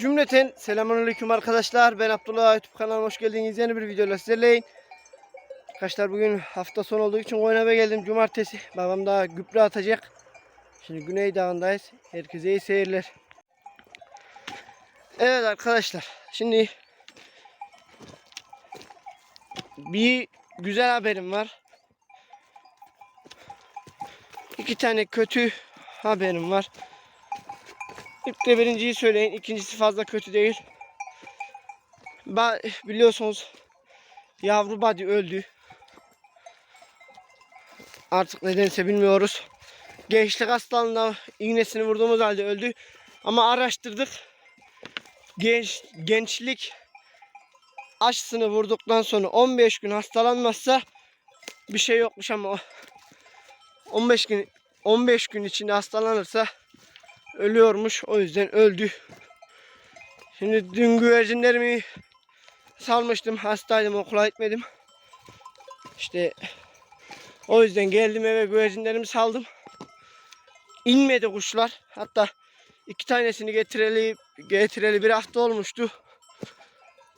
Cümleten selamünaleyküm arkadaşlar. Ben Abdullah YouTube kanalıma hoş geldiniz. Yeni bir videoyla sizlerleyim. Arkadaşlar bugün hafta sonu olduğu için Koynav'a geldim. Cumartesi. Babam daha gübre atacak. Şimdi Güney Dağı'ndayız. Herkese iyi seyirler. Evet arkadaşlar. Şimdi bir güzel haberim var. İki tane kötü haberim var. İlk de birinciyi söyleyin. ikincisi fazla kötü değil. Ba biliyorsunuz yavru body öldü. Artık nedense bilmiyoruz. Gençlik hastalığında iğnesini vurduğumuz halde öldü. Ama araştırdık. Genç, gençlik aşısını vurduktan sonra 15 gün hastalanmazsa bir şey yokmuş ama o 15 gün 15 gün içinde hastalanırsa ölüyormuş. O yüzden öldü. Şimdi dün güvercinlerimi salmıştım. Hastaydım okula gitmedim. İşte o yüzden geldim eve güvercinlerimi saldım. İnmedi kuşlar. Hatta iki tanesini getireli getireli bir hafta olmuştu.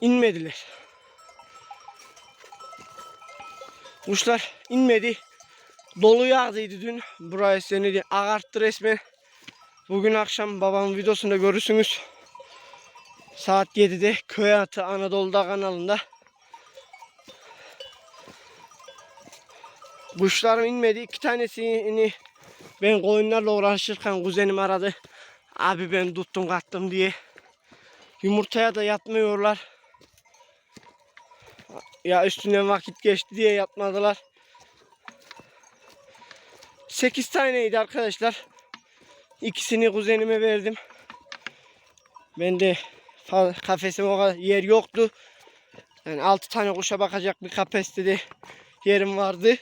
İnmediler. Kuşlar inmedi. Dolu yağdıydı dün. Burayı seni ağarttı resmen. Bugün akşam babamın videosunda görürsünüz. Saat 7'de köy atı Anadolu'da kanalında. Kuşlarım inmedi. İki tanesini ben koyunlarla uğraşırken kuzenim aradı. Abi ben tuttum kattım diye. Yumurtaya da yatmıyorlar. Ya üstünden vakit geçti diye yatmadılar. 8 taneydi arkadaşlar. İkisini kuzenime verdim. Ben de kafesim o kadar yer yoktu. Yani 6 tane kuşa bakacak bir kapasitede yerim vardı.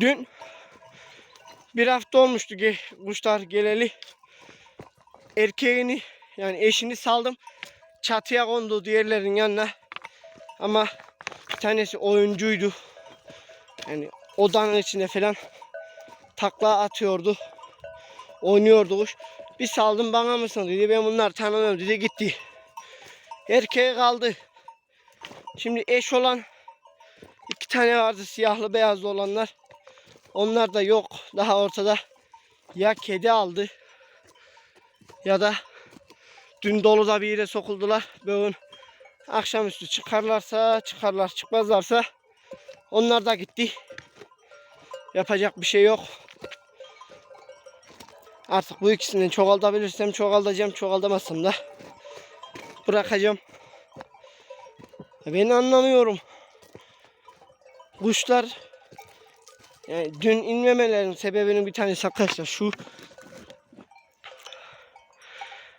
Dün bir hafta olmuştu ge- kuşlar geleli. Erkeğini yani eşini saldım. Çatıya kondu diğerlerinin yanına. Ama bir tanesi oyuncuydu. Yani odanın içine falan takla atıyordu. Oynuyordu kuş. Bir saldım bana mısın dedi. Ben bunları tanımıyorum dedi gitti. Erkeğe kaldı. Şimdi eş olan iki tane vardı siyahlı beyazlı olanlar. Onlar da yok. Daha ortada. Ya kedi aldı ya da dün doluda bir yere sokuldular. Bugün akşamüstü çıkarlarsa çıkarlar çıkmazlarsa onlar da gitti. Yapacak bir şey yok. Artık bu ikisinden çoğaltabilirsem çoğaltacağım. Çoğaltamazsam da bırakacağım. Ben anlamıyorum. Kuşlar yani dün inmemelerinin sebebinin bir tanesi arkadaşlar şu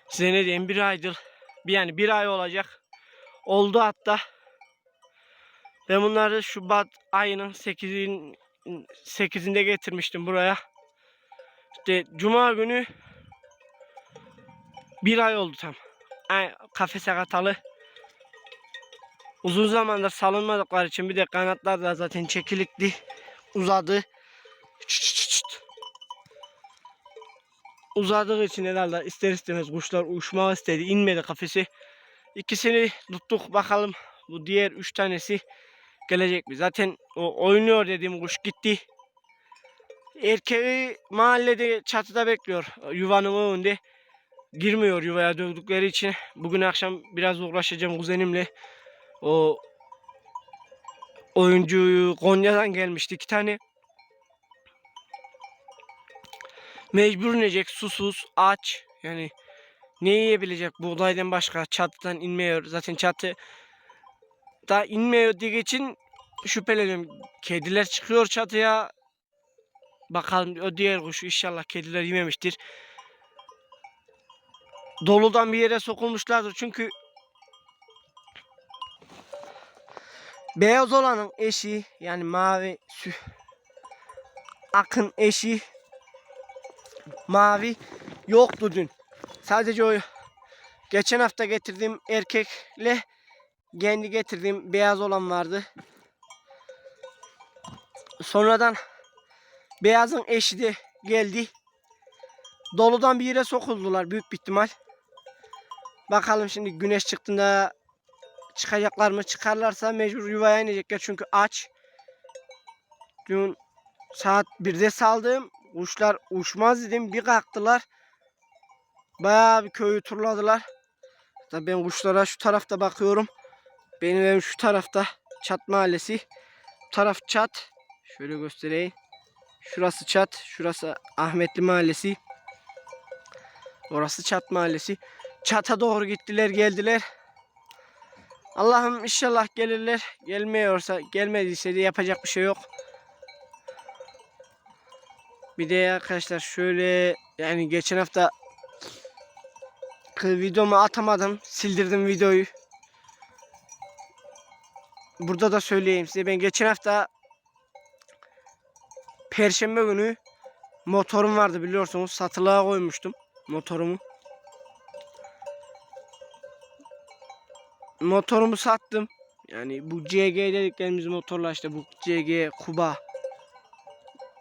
size ne diyeyim bir aydır yani bir ay olacak oldu hatta ben bunları Şubat ayının 8'in 8'inde getirmiştim buraya. İşte cuma günü bir ay oldu tam. Ay, kafese katalı. Uzun zamandır salınmadıkları için bir de kanatlar da zaten çekilikti. Uzadı. Çıt çıt çıt. Uzadığı için herhalde ister istemez kuşlar uçmak istedi. inmedi kafesi. İkisini tuttuk bakalım. Bu diğer üç tanesi gelecek mi? Zaten o oynuyor dediğim kuş gitti. Erkeği mahallede çatıda bekliyor. Yuvanın önünde. Girmiyor yuvaya dövdükleri için. Bugün akşam biraz uğraşacağım kuzenimle. O oyuncuyu Konya'dan gelmişti iki tane. Mecbur inecek susuz aç yani ne yiyebilecek buğdaydan başka çatıdan inmiyor zaten çatı da inmiyor diye için şüpheleniyorum. Kediler çıkıyor çatıya. Bakalım o diğer kuş inşallah kediler yememiştir. Doludan bir yere sokulmuşlardır çünkü beyaz olanın eşi yani mavi sü akın eşi mavi yoktu dün. Sadece o geçen hafta getirdiğim erkekle kendi getirdiğim beyaz olan vardı. Sonradan beyazın eşi geldi. Doludan bir yere sokuldular büyük bir ihtimal. Bakalım şimdi güneş çıktığında çıkacaklar mı? Çıkarlarsa mecbur yuvaya inecekler çünkü aç. Dün saat 1'de saldım. Kuşlar uçmaz dedim. Bir kalktılar. Bayağı bir köyü turladılar. Tabii ben kuşlara şu tarafta bakıyorum. Benim evim şu tarafta. Çat mahallesi. Bu taraf çat. Şöyle göstereyim. Şurası çat. Şurası Ahmetli mahallesi. Orası çat mahallesi. Çata doğru gittiler geldiler. Allah'ım inşallah gelirler. Gelmiyorsa gelmediyse de yapacak bir şey yok. Bir de arkadaşlar şöyle yani geçen hafta videomu atamadım. Sildirdim videoyu. Burada da söyleyeyim size. Ben geçen hafta Perşembe günü motorum vardı biliyorsunuz. Satılığa koymuştum motorumu. Motorumu sattım. Yani bu CG dediklerimiz motorla işte bu CG Kuba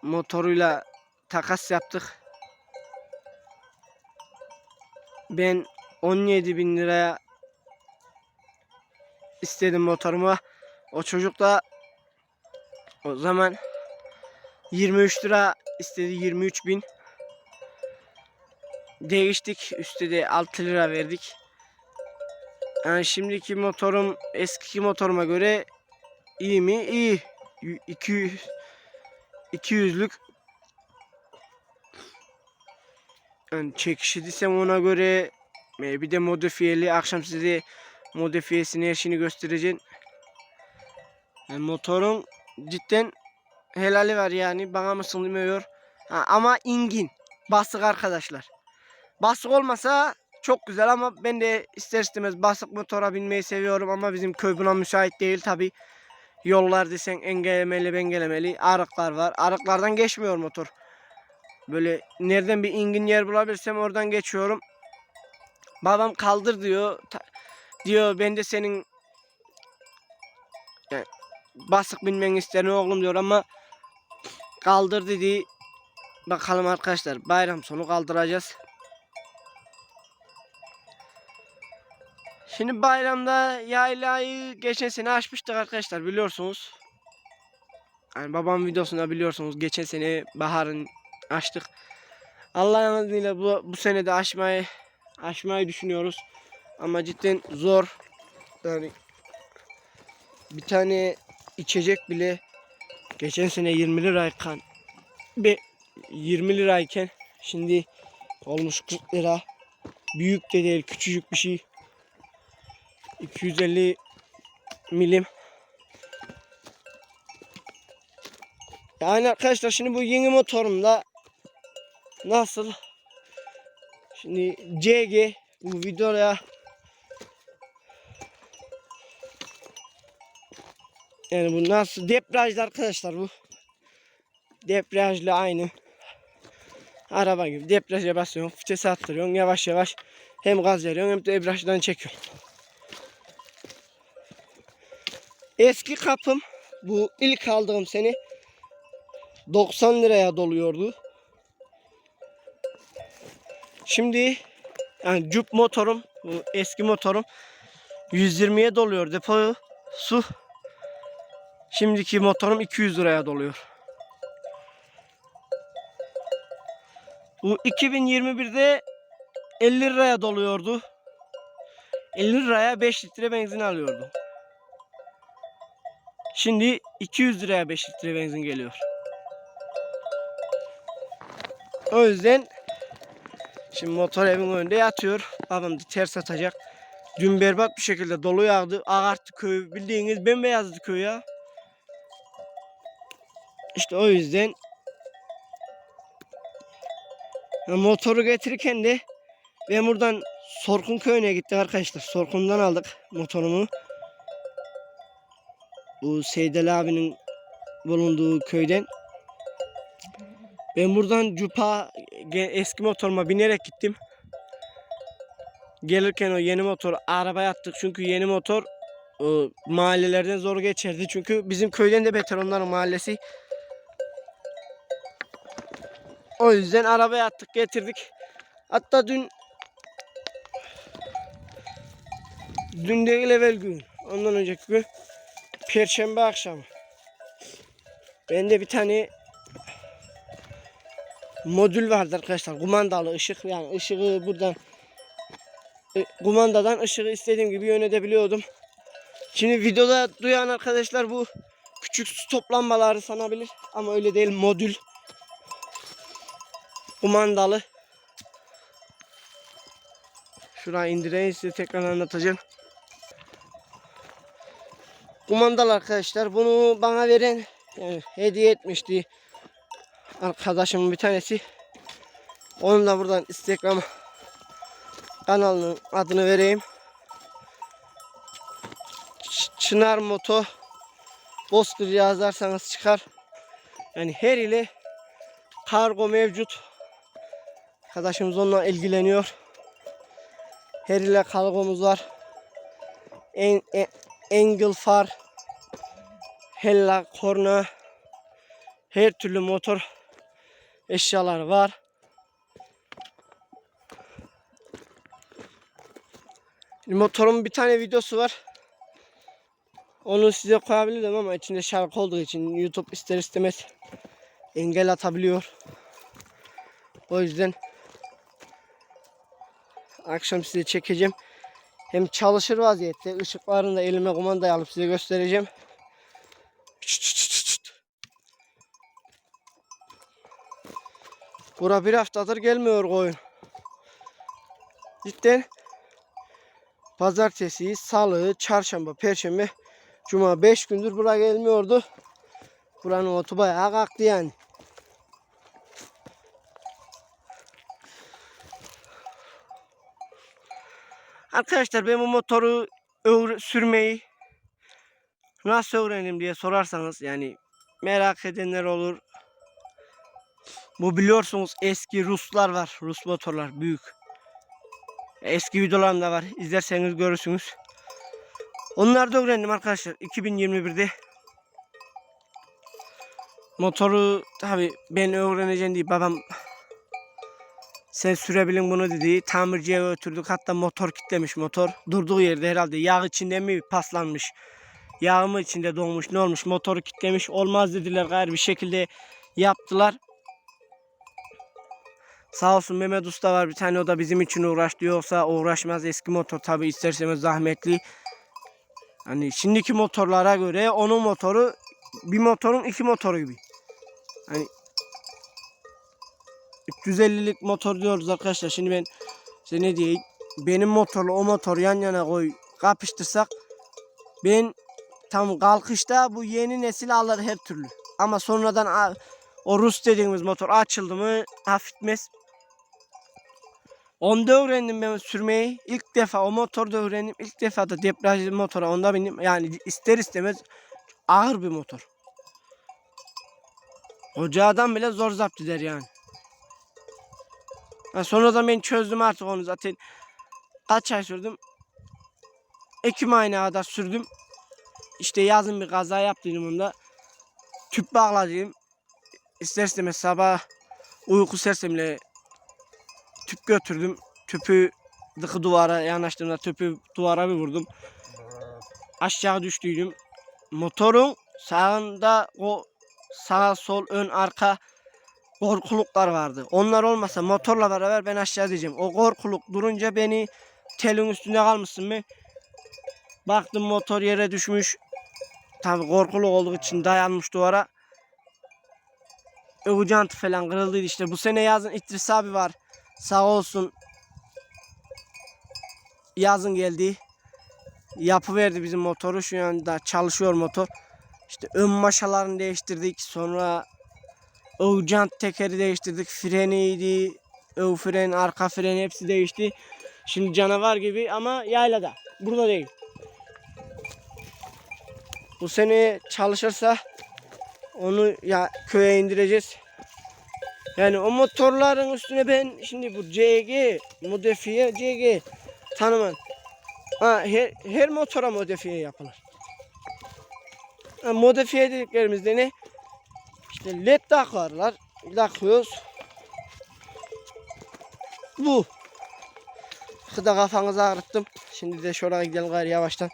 motoruyla takas yaptık. Ben 17 bin liraya istedim motorumu. O çocuk da o zaman 23 lira istedi 23 bin. Değiştik. Üstte de 6 lira verdik. Yani şimdiki motorum eski motoruma göre iyi mi? İyi. Y- 200 200'lük yani çekişi desem ona göre e, bir de modifiyeli akşam size modifiyesini her şeyini göstereceğim. Yani motorun cidden helali var yani bana mı sığmıyor. Ha, ama ingin basık arkadaşlar. Basık olmasa çok güzel ama ben de ister istemez basık motora binmeyi seviyorum ama bizim köy buna müsait değil tabi. Yollar desen engellemeli bengelemeli arıklar var. Arıklardan geçmiyor motor. Böyle nereden bir ingin yer bulabilirsem oradan geçiyorum. Babam kaldır diyor. Diyor ben de senin yani basık binmeni isterim oğlum diyor ama kaldır dedi. Bakalım arkadaşlar bayram sonu kaldıracağız. Şimdi bayramda yaylayı geçen sene açmıştık arkadaşlar biliyorsunuz. Yani babam videosunda biliyorsunuz geçen sene baharın açtık. Allah'ın izniyle bu, bu sene de aşmayı aşmayı düşünüyoruz. Ama cidden zor. Yani bir tane içecek bile geçen sene 20 lirayken bir 20 lirayken şimdi olmuş 40 lira. Büyük de değil küçücük bir şey. 250 milim. Yani arkadaşlar şimdi bu yeni motorumda nasıl şimdi CG bu videoya yani bu nasıl debriyajlı arkadaşlar bu debriyajlı aynı araba gibi debriyaja basıyorsun vitesi attırıyorsun yavaş yavaş hem gaz veriyorsun hem de debriyajdan çekiyorsun Eski kapım bu ilk aldığım sene 90 liraya doluyordu. Şimdi yani cüp motorum bu eski motorum 120'ye doluyor depoyu su. Şimdiki motorum 200 liraya doluyor. Bu 2021'de 50 liraya doluyordu. 50 liraya 5 litre benzin alıyordu. Şimdi 200 liraya 5 litre benzin geliyor. O yüzden şimdi motor evin önünde yatıyor. Babam ters atacak. Dün berbat bir şekilde dolu yağdı. Ağarttı köyü. Bildiğiniz bembeyazdı köy ya. İşte o yüzden motoru getirirken de ben buradan Sorkun köyüne gittik arkadaşlar. Sorkun'dan aldık motorumu. Bu Seydel abinin bulunduğu köyden. Ben buradan Cupa eski motoruma binerek gittim. Gelirken o yeni motor arabaya attık çünkü yeni motor o, mahallelerden zor geçerdi. Çünkü bizim köyden de beter onların mahallesi. O yüzden arabaya attık getirdik. Hatta dün Dün değil evvel gün. Ondan önceki gün. Perşembe akşamı. Bende bir tane modül vardı arkadaşlar. Kumandalı ışık. Yani ışığı buradan e, kumandadan ışığı istediğim gibi yönetebiliyordum. Şimdi videoda duyan arkadaşlar bu küçük stop lambaları sanabilir. Ama öyle değil modül. Kumandalı. Şuraya indireyim size tekrar anlatacağım. Kumandalı arkadaşlar. Bunu bana veren yani hediye etmişti arkadaşımın bir tanesi. Onun da buradan Instagram kanalının adını vereyim. Ç- Çınar Moto Bozkır yazarsanız çıkar. Yani her ile kargo mevcut. Arkadaşımız onunla ilgileniyor. Her ile kargomuz var. En, en, angle far, hella korna, her türlü motor eşyalar var. Motorun bir tane videosu var. Onu size koyabilirim ama içinde şarkı olduğu için YouTube ister istemez engel atabiliyor. O yüzden akşam size çekeceğim. Hem çalışır vaziyette ışıklarını da elime kumandayı alıp size göstereceğim. Bura bir haftadır gelmiyor koyun. Cidden pazartesi, salı, çarşamba, perşembe, cuma 5 gündür bura gelmiyordu. Buranın otu bayağı kalktı yani. Arkadaşlar ben bu motoru sürmeyi nasıl öğrendim diye sorarsanız yani merak edenler olur. Bu biliyorsunuz eski Ruslar var. Rus motorlar büyük. Eski videolarım da var. İzlerseniz görürsünüz. Onları da öğrendim arkadaşlar 2021'de. Motoru tabi ben öğreneceğim diye babam sen sürebilin bunu dedi. Tamirciye götürdük. Hatta motor kitlemiş motor. Durduğu yerde herhalde yağ içinde mi paslanmış. Yağ mı içinde donmuş ne olmuş motoru kitlemiş. Olmaz dediler gayrı bir şekilde yaptılar. Sağ olsun Mehmet Usta var bir tane o da bizim için uğraştı. Yoksa uğraşmaz eski motor tabi isterseniz zahmetli. Hani şimdiki motorlara göre onun motoru bir motorun iki motoru gibi. Hani 350'lik motor diyoruz arkadaşlar. Şimdi ben size ne diyeyim? Benim motorla o motor yan yana koy kapıştırsak ben tam kalkışta bu yeni nesil alır her türlü. Ama sonradan o Rus dediğimiz motor açıldı mı hafifmez. Onda öğrendim ben sürmeyi. İlk defa o motorda öğrendim. İlk defa da debriyajlı motora onda bindim. Yani ister istemez ağır bir motor. Hoca adam bile zor zapt eder yani. Ha, sonradan ben çözdüm artık onu zaten. Kaç ay sürdüm? Ekim ayına kadar sürdüm. İşte yazın bir kaza yaptım onda. Tüp bağladım. İster istemez sabah uyku sersemle tüp götürdüm. Tüpü dıkı duvara yanaştığımda tüpü duvara bir vurdum. Aşağı düştüydüm. Motorun sağında o sağ sol ön arka korkuluklar vardı. Onlar olmasa motorla beraber ben aşağı diyeceğim. O korkuluk durunca beni telin üstünde kalmışsın mı? Baktım motor yere düşmüş. Tabi korkuluk olduğu için dayanmış duvara. Öbür jantı falan kırıldıydı işte. Bu sene yazın İdris abi var. Sağ olsun. Yazın geldi. Yapıverdi bizim motoru. Şu anda çalışıyor motor. İşte ön maşalarını değiştirdik. Sonra jant tekeri değiştirdik. Freniydi. Ön fren, arka fren hepsi değişti. Şimdi canavar gibi ama yaylada. Burada değil. Bu sene çalışırsa onu ya köye indireceğiz. Yani o motorların üstüne ben şimdi bu CG, modifiye CG tanımam. Ha, her, her motora modifiye yapılır. Ha, modifiye dediklerimizde ne? İşte led takarlar. Takıyoruz. Bu. Kıda kafanızı ağrıttım. Şimdi de şuraya gidelim gari yavaştan.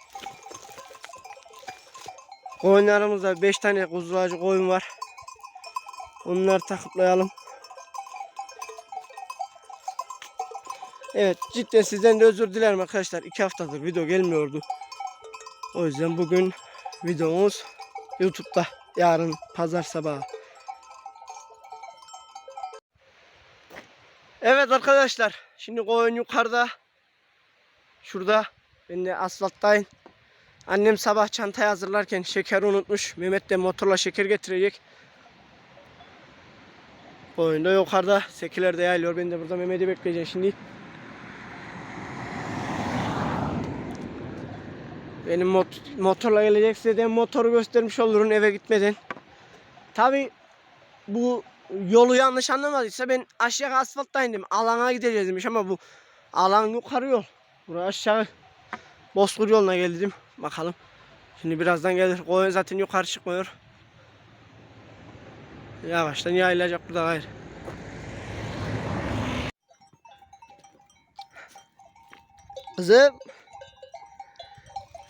Koyunlarımızda 5 tane kuzucuk koyun var. Onları takıplayalım. Evet cidden sizden de özür dilerim arkadaşlar. 2 haftadır video gelmiyordu. O yüzden bugün videomuz YouTube'da. Yarın pazar sabahı. Evet arkadaşlar. Şimdi koyun yukarıda. Şurada. Ben de asfalttayım. Annem sabah çantayı hazırlarken şekeri unutmuş. Mehmet de motorla şeker getirecek. Koyun da yukarıda. Sekiler de yayılıyor. Ben de burada Mehmet'i bekleyeceğim şimdi. Benim mot- motorla gelecekse de motoru göstermiş olurum eve gitmeden. Tabi bu yolu yanlış anlamadıysa ben aşağı asfaltta indim. Alana gideceğiz demiş ama bu alan yukarı yol. Buraya aşağı Bozkır yoluna geldim. Bakalım. Şimdi birazdan gelir. Koyun zaten yukarı çıkmıyor. Yavaştan yayılacak burada gayrı. Kızım.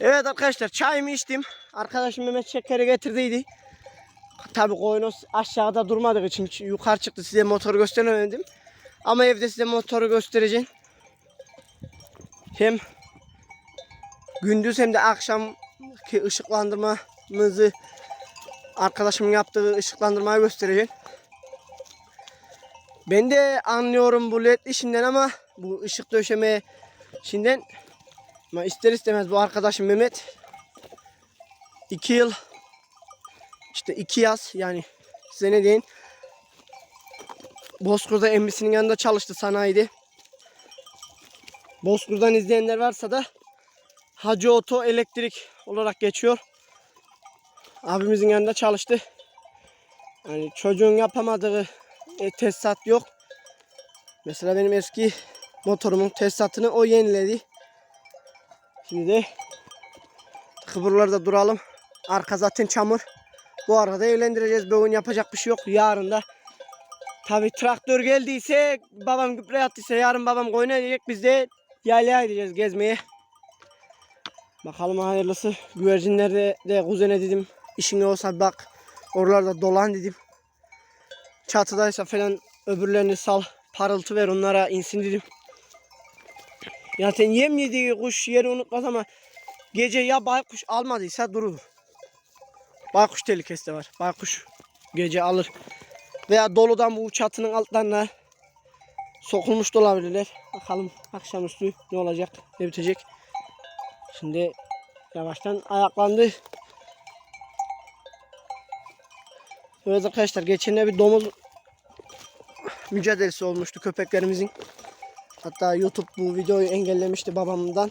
Evet arkadaşlar çayımı içtim. Arkadaşım Mehmet şekeri getirdiydi. Tabi koyun aşağıda durmadığı için yukarı çıktı size motoru gösteremedim. Ama evde size motoru göstereceğim. Hem gündüz hem de akşam ki ışıklandırmamızı arkadaşımın yaptığı ışıklandırmayı göstereceğim. Ben de anlıyorum bu led işinden ama bu ışık döşeme işinden ama ister istemez bu arkadaşım Mehmet 2 yıl işte 2 yaz yani size ne diyeyim Bozkır'da emmisinin yanında çalıştı sanayide. Bozkır'dan izleyenler varsa da Hacı Oto Elektrik olarak geçiyor. Abimizin yanında çalıştı. Yani çocuğun yapamadığı e, tesisat yok. Mesela benim eski motorumun tesisatını o yeniledi. Şimdi de kıbırlarda duralım. Arka zaten çamur. Bu arada evlendireceğiz. Bugün yapacak bir şey yok. Yarın da tabi traktör geldiyse babam gübre attıysa yarın babam koyuna edecek. Biz de yaylaya gideceğiz gezmeye. Bakalım hayırlısı. Güvercinlerde de kuzene dedim. İşin olsa bak. Oralarda dolan dedim. Çatıdaysa falan öbürlerini sal. Parıltı ver onlara insin dedim. Zaten yem yediği kuş yeri unutmaz ama gece ya baykuş almadıysa durur. Baykuş tehlikesi de var. Baykuş gece alır. Veya doludan bu çatının altlarına sokulmuş da olabilirler. Bakalım akşamüstü ne olacak, ne bitecek. Şimdi yavaştan ayaklandı. Evet arkadaşlar geçen bir domuz mücadelesi olmuştu köpeklerimizin. Hatta YouTube bu videoyu engellemişti babamdan.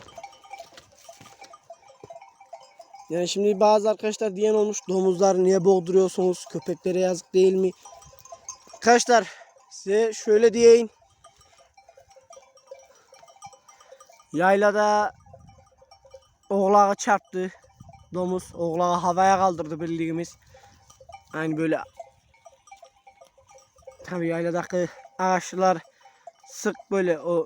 Yani şimdi bazı arkadaşlar diyen olmuş domuzlar niye boğduruyorsunuz köpeklere yazık değil mi? Arkadaşlar size şöyle diyeyim. Yaylada oğlağı çarptı. Domuz oğlağı havaya kaldırdı bildiğimiz. Yani böyle tabi yayladaki ağaçlar sık böyle o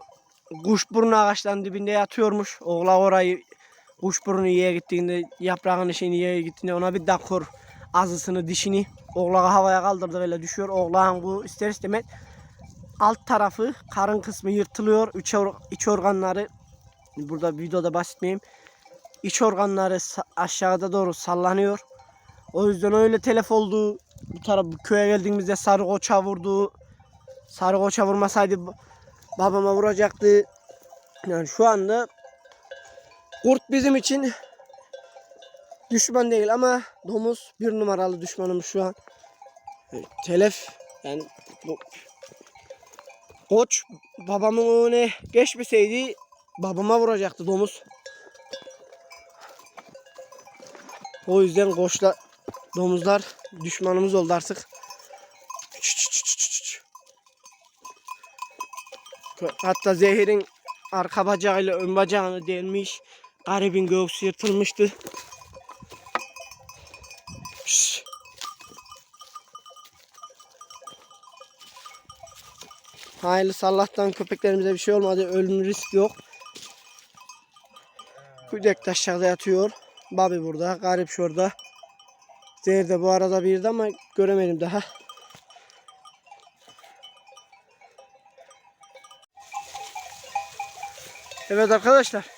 kuşburnu ağaçların dibinde yatıyormuş. Oğlak orayı kuşburnu yiye gittiğinde yaprağın şeyini yiye gittiğinde ona bir dakor azısını dişini oğlağı havaya kaldırdı böyle düşüyor. Oğlağın bu ister istemez alt tarafı karın kısmı yırtılıyor. İç, or iç organları burada videoda bahsetmeyeyim. İç organları aşağıda doğru sallanıyor. O yüzden öyle telef oldu. Bu taraf bu köye geldiğimizde sarı koça vurdu. Sarı koça vurmasaydı babama vuracaktı. Yani şu anda kurt bizim için düşman değil ama domuz bir numaralı düşmanımız şu an. Telef yani bu koç babamın önüne geçmeseydi babama vuracaktı domuz. O yüzden koçla domuzlar düşmanımız oldu artık. Hatta Zehir'in arka bacağıyla ön bacağını delmiş. Garibin göğsü yırtılmıştı. Şşş. Hayırlısı Allah'tan köpeklerimize bir şey olmadı. Ölüm risk yok. Kudek de aşağıda yatıyor. Babi burada. Garip şurada. Zehir de bu arada birdi ama göremedim daha. Evet arkadaşlar.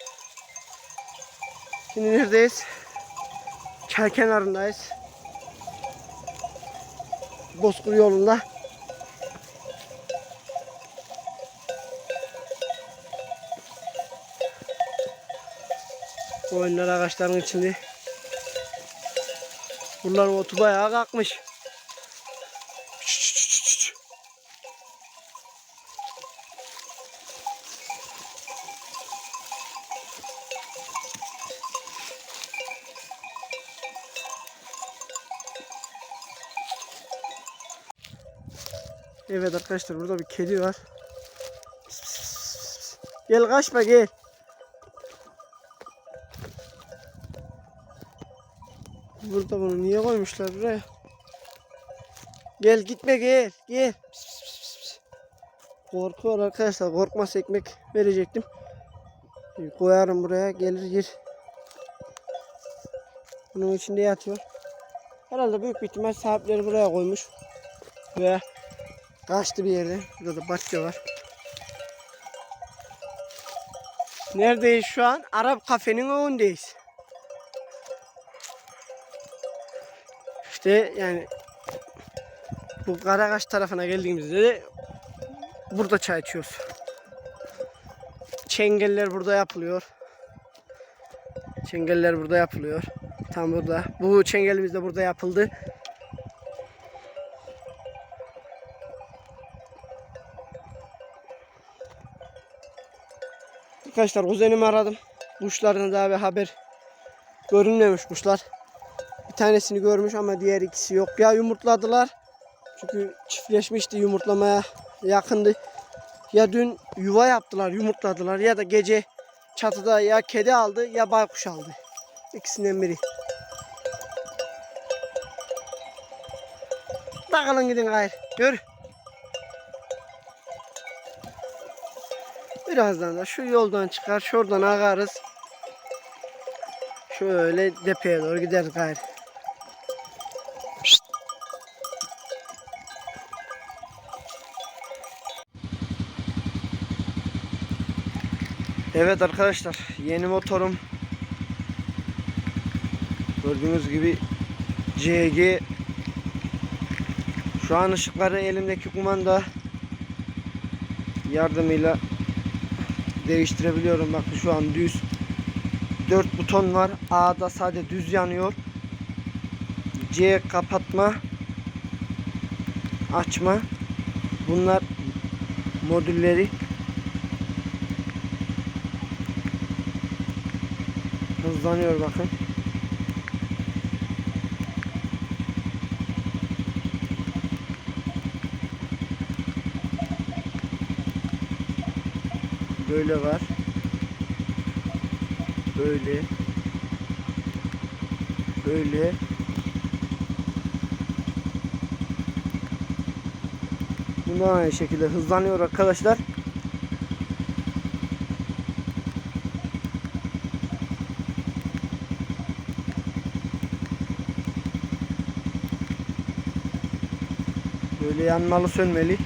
Şimdi neredeyiz? Çay kenarındayız. Bozkır yolunda. Koyunlar ağaçların içinde. Buraların otu bayağı kalkmış. Evet arkadaşlar burada bir kedi var. Gel kaçma gel. Burada bunu niye koymuşlar buraya? Gel gitme gel gel. Pis. Korkuyor arkadaşlar korkmaz ekmek verecektim. Koyarım buraya gelir yer. Bunun içinde yatıyor. Herhalde büyük bir ihtimal sahipleri buraya koymuş. Veya kaçtı bir yerde. Burada da bahçe var. Neredeyiz şu an? Arap kafenin önündeyiz. İşte yani bu Karakaş tarafına geldiğimizde de burada çay içiyoruz. Çengeller burada yapılıyor. Çengeller burada yapılıyor. Tam burada. Bu çengelimiz de burada yapıldı. Arkadaşlar kuzenimi aradım. Kuşlardan daha bir haber görünmemiş kuşlar. Bir tanesini görmüş ama diğer ikisi yok. Ya yumurtladılar. Çünkü çiftleşmişti yumurtlamaya yakındı. Ya dün yuva yaptılar yumurtladılar ya da gece çatıda ya kedi aldı ya baykuş aldı. İkisinden biri. Takılın gidin gayrı. Yürü. Birazdan da şu yoldan çıkar, şuradan akarız. Şöyle depeye doğru gideriz gayrı. Evet arkadaşlar, yeni motorum. Gördüğünüz gibi CG şu an ışıkları elimdeki kumanda yardımıyla değiştirebiliyorum. Bakın şu an düz. 4 buton var. A'da sadece düz yanıyor. C kapatma. Açma. Bunlar modülleri. Hızlanıyor bakın. Böyle var. Böyle. Böyle. Bundan aynı şekilde hızlanıyor arkadaşlar. Böyle yanmalı sönmeli.